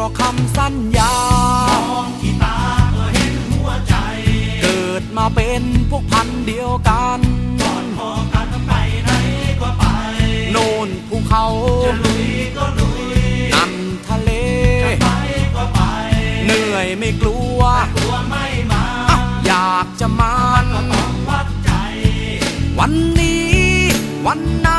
รอกคำสัญญามองที่ตาก็เห็นหัวใจ เกิดมาเป็นพวกพันธุ์เดียวกันก่อนพอกันไปไหนก็ไป โน่นภูเขาจะลุยก็ลุยนั่นทะเลจะไปก็ไป เหนื่อยไม่กลัวกลัวไม่มาอะอยากจะมันก็ต้องวัดใจ วันนี้วันไหน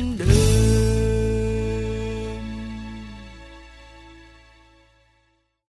เราก็ยังเหมือนเดิ